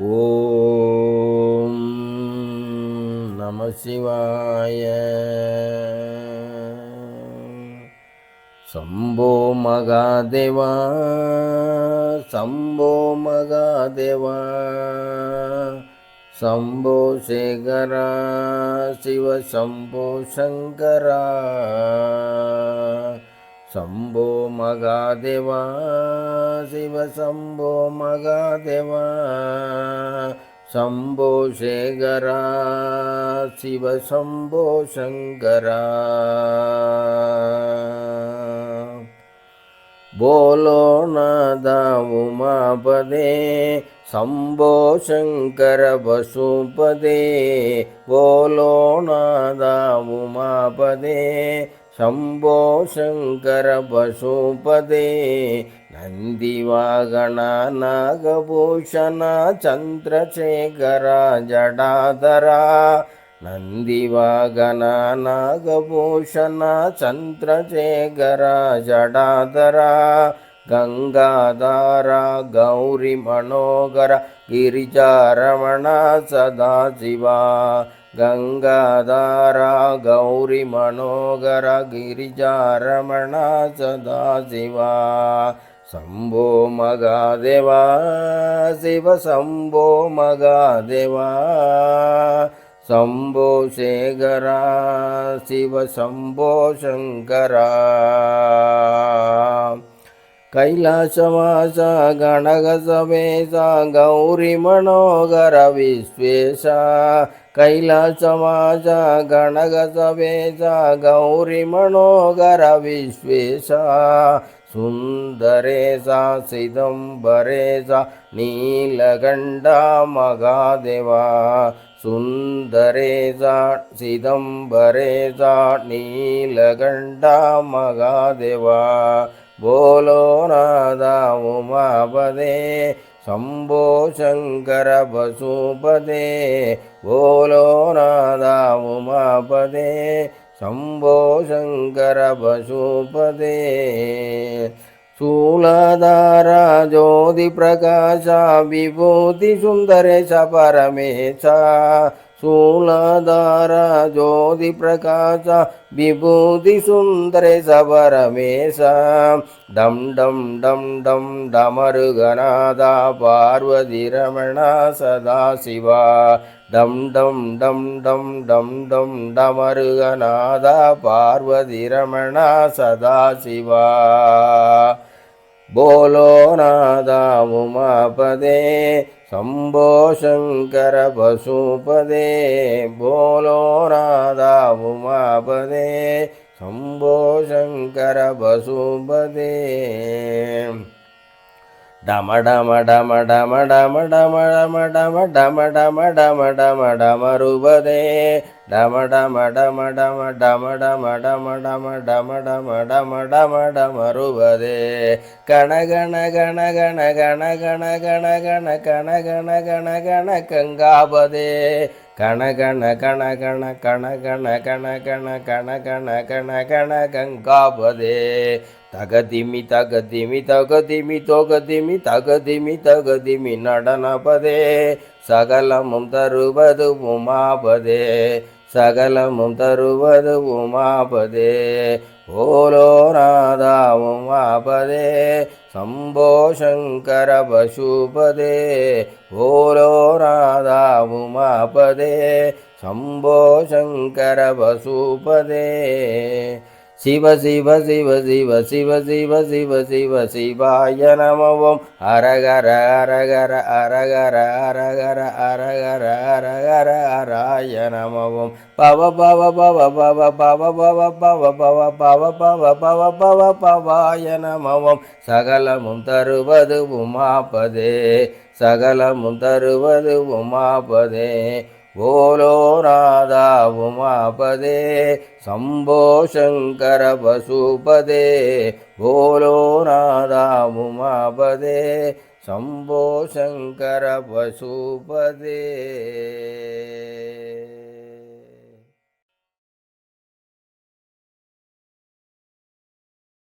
ಓಂ ನಮ ಶಿವಾಯ ಶಂಭೋ ಮಗಾದೇವ ಶಂಭೋ ಮಗಾದೇವ ಶಂಭೋ ಶೇಖರ ಶಿವ ಶಂಭೋ ಶಂಕರ शम्भो मगादेवा शिव शम्भो मगादेवा शम्भो शेखरा शिव शम्भो शङ्करा बोलो नादा उमापदे शम्भो शङ्कर वसुपदे बोलो नादा उमापदे शम्भो शङ्कर वसुपदे नन्दिवागणा नागभूषण चन्द्रशेखरा जडाधरा ನಂದಿವಾಗನ ನಾಗಭೂಷಣ ಚಂದ್ರಶೇಖರ ಜಡಾಧರ ಗಂಗಾಧಾರ ಗೌರಿ ಮನೋಗರ ಗಿರಿಜಾರಮಣ ಸದಾಶಿವ गङ्गाधारा गौरिमनोहर गिरिजारमणा सदाशिवा शम्भो मगादेवा शिव शम्भो मगादेवा शम्भो शेखरा शिव शम्भो शङ्करा कैलासवास गणगसवेश गौरिमनोगर विश्वेश कैलासवास गणगसवेश गौरिमनोगर विश्वेश सुन्दरेशा सिदम्बरेशा नीलकण्ठा मगादेवा सुन्दरेशा सिदम्बरेशा नीलकण्ठा मगादेवा बोलो नादा उमापदे शम्भो शङ्कर वसुपदे बोलो नादा उमापदे शम्भो शङ्कर शूलधार ज्योतिप्रकाश विभूतिसुन्दरेश परमेश சூலாதார ஜோதி பிரகாச விபூதி சுந்தரே சபரமேச டம் டம் டம் டம் டமருகநாதா பார்வதி ரமணா சதாசிவா டம் டம் டம் டம் டம் டம் டமருகநாதா பார்வதி ரமணா சதாசிவா போலோநாதா உமாபதே शम्भो शङ्करपशुपदे बोलो राधा उमापदे शम्भो शङ्करपशुपदे டம டம டம டம டம டம டம டம டம டம டம டம டம ரூபதே டம டம டம டம டம டம டம டம டம டம டம டம டம ரூபதே கண கண கண கண கண கண கண கண கண கண கண கண கங்காபதே கண கண கண கண கண கண கண கண கண கண கண கண கங்காபதே தகதிமி தகதிமி தகதிமி தொகதிமி தகதிமி தகதிமி நடனபதே. சகலமும் தருவது உமாபதே சகலமும் தருவது உமாபதே ஓலோ நாதா உமாபதே சம்போ சங்கர பசுபதே. ஓலோ நாதா உமாபதே சம்போ சங்கர பசுபதே. சிவ சிவ சிவ சிவ சிவ சிவ சிவ சிவ சிவாய நமவோம் அரகர அரகர அரகர அரகர அரகர அரகர அராய நமவோம் பவ பவ பவ பவ பவ பவ பவ பவ பவ பவ பவ பவ பவாய நமவோம் சகலமும் தருவது உமாபதே சகலமும் தருவது உமாபதே बोलो राधा उमापदे शम्भो शङ्कर वसुपदे बोलो राधा उमापदे शम्भो शङ्कर वसुपदे